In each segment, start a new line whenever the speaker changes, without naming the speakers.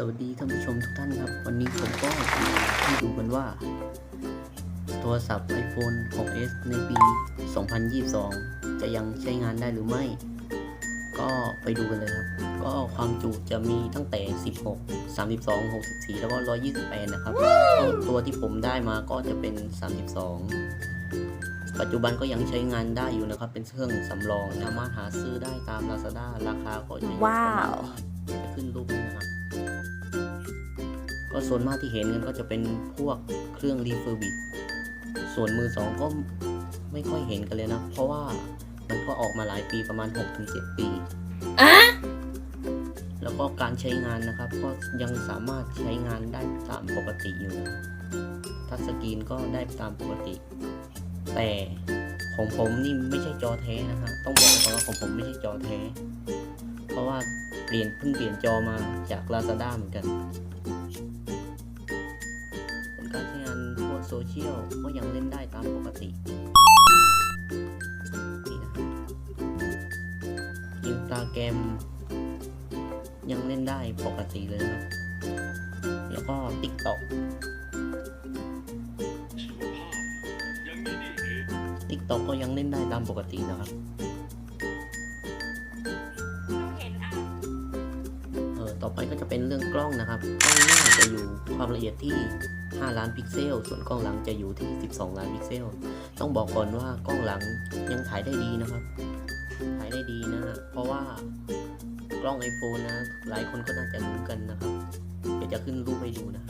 สวัสดีท่านผู้ชมทุกท่านครับ วันนี้ผมก็มาให้ดูกันว่า โทรศัพท์ iPhone 6s ในปี 2022 จะยังใช้งานได้หรือไม่ ก็ไปดูกันเลยครับ ก็ความจุจะมีตั้งแต่ 16 32 64 แล้วก็ 128 นะครับ ตัวที่ผมได้มาก็จะเป็น 32 ปัจจุบันก็ยังใช้งานได้อยู่นะครับ เป็นเครื่องสำรองสามารถหาซื้อได้ตาม Lazada ราคาก็จะอยู่ประมาณ
ว้าว
ที่จะขึ้นรูปนี้นะครับ ก็ส่วนมากที่เห็นกันก็จะเป็นพวกเครื่องรีเฟอร์บิส่วนมือสองก็ไม่ค่อยเห็นกันเลยนะ เพราะว่ามันก็ออกมาหลายปีประมาณ 6-7 ปีแล้วก็การใช้งานนะครับ ก็ยังสามารถใช้งานได้ตามปกติอยู่นะทัชสกรีนก็ได้ตามปกติ แต่ของผมนี่ไม่ใช่จอแท้นะฮะ ต้องบอกก่อนว่าของผมไม่ใช่จอแท้ เพราะว่าเปลี่ยนเพิ่งเปลี่ยนจอมาจาก Lazada เหมือนกัน เชียลก็ยังเล่นได้ตามปกตินี่นะครับอินสตาแกรมยังเล่นได้ปกติเลยครับ แล้วก็ TikTok TikTok ก็ยังเล่นได้ตามปกตินะครับ ก็จะเป็นเรื่องกล้องนะครับกล้องหน้าจะอยู่ความละเอียดที่ 5 ล้านพิกเซล ส่วนกล้องหลังจะอยู่ที่ 12 ล้านพิกเซล ต้องบอกก่อนว่ากล้องหลังยังถ่ายได้ดีนะครับ ถ่ายได้ดีนะ เพราะว่ากล้อง iPhone นะ หลายคนก็น่าจะรู้กันนะครับ เดี๋ยวจะขึ้นรูปให้ดูนะ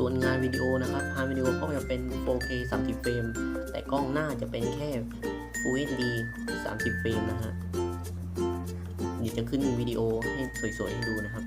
ส่วนงานวิดีโอนะครับงานวิดีโอก็จะเป็น 4K 30 เฟรม แต่กล้องหน้าจะเป็นแค่ Full HD 30 เฟรมนะฮะ เดี๋ยวจะขึ้นวิดีโอให้สวยๆให้ดูนะครับ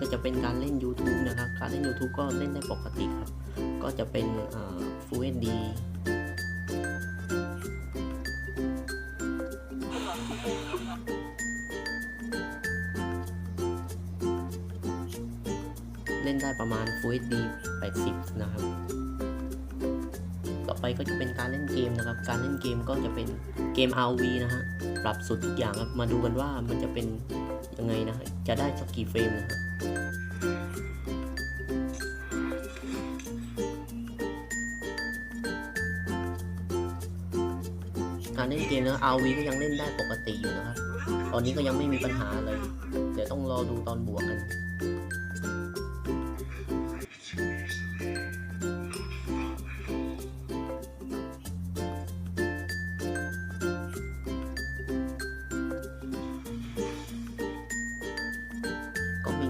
ก็จะเป็นการเล่น YouTube นะครับ การเล่น YouTube ก็เล่นได้ปกติครับ ก็จะเป็นเอ่อ Full HD เล่นได้ประมาณ Full HD 80 นะครับ ต่อไปก็จะเป็นการเล่นเกมนะครับ การเล่นเกมก็จะเป็นเกม RV นะฮะ ปรับสุดทุกอย่างครับ มาดูกันว่ามันจะเป็น ยังไงนะจะได้สักกี่เฟรมนะฮะการเล่นเกมแล้ว RV ก็ยังเล่นได้ปกติอยู่นะครับ ตอนนี้ก็ยังไม่มีปัญหาเลยเดี๋ยวต้องรอดูตอนบวกกัน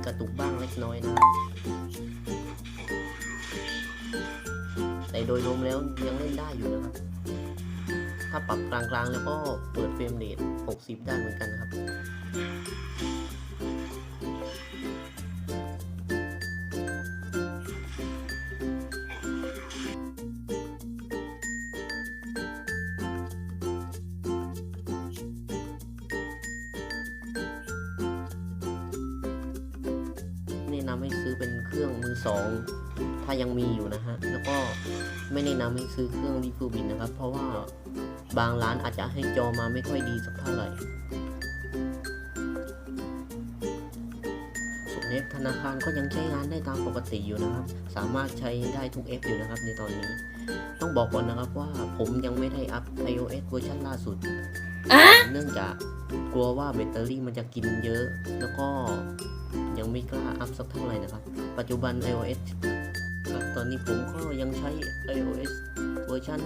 กระตุกบ้างเล็กน้อยนะแต่โดยรวมแล้วยังเล่นได้อยู่นะครับ ถ้าปรับกลางๆแล้วก็เปิดเฟรมเรท60 ได้เหมือนกันนะครับ นะนำให้ซื้อเป็นเครื่องมือสองถ้ายังมีอยู่นะฮะแล้วก็ไม่แนะนำให้ซื้อเครื่องรีฟูบินนะครับ เพราะว่าบางร้านอาจจะให้จอมาไม่ค่อยดีสักเท่าไหร่ส่วนเอฟธนาคารก็ยังใช้งานได้ตามปกติอยู่นะครับ สามารถใช้ได้ทุก F อยู่นะครับในตอนนี้ ต้องบอกก่อนนะครับว่าผมยังไม่ได้อัพ iOS เวอร์ชันล่าสุด เนื่องจากกลัวว่าแบตเตอรี่มันจะกินเยอะ แล้วก็ยังไม่กล้าอัพสักเท่าไหร่นะครับ ปัจจุบัน iOS ครับตอนนี้ผมก็ยังใช้ iOS เวอร์ชัน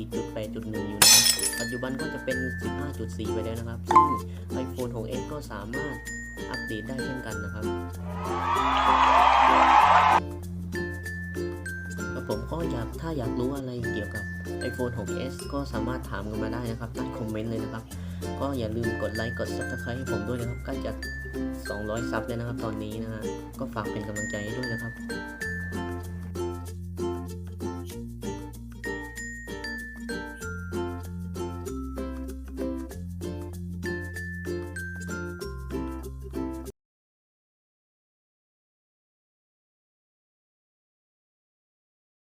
14.8.1 อยู่นะครับ ปัจจุบันก็จะเป็น 15.4 ไปแล้วนะครับ ซึ่ง iPhone ของ S ก็สามารถอัปเดตได้เช่นกันนะครับแล้วผมก็อยากถ้าอยากรู้อะไรเกี่ยวกับ iPhone 6s ก็สามารถถามกันมาได้นะครับใต้คอมเมนต์เลยนะครับ ก็อย่าลืมกดไลค์กด subscribe ให้ผมด้วยนะครับใกล้จะ 200 ซับแล้วนะครับ ตอนนี้นะฮะก็ฝากเป็นกำลังใจให้ด้วยนะครับ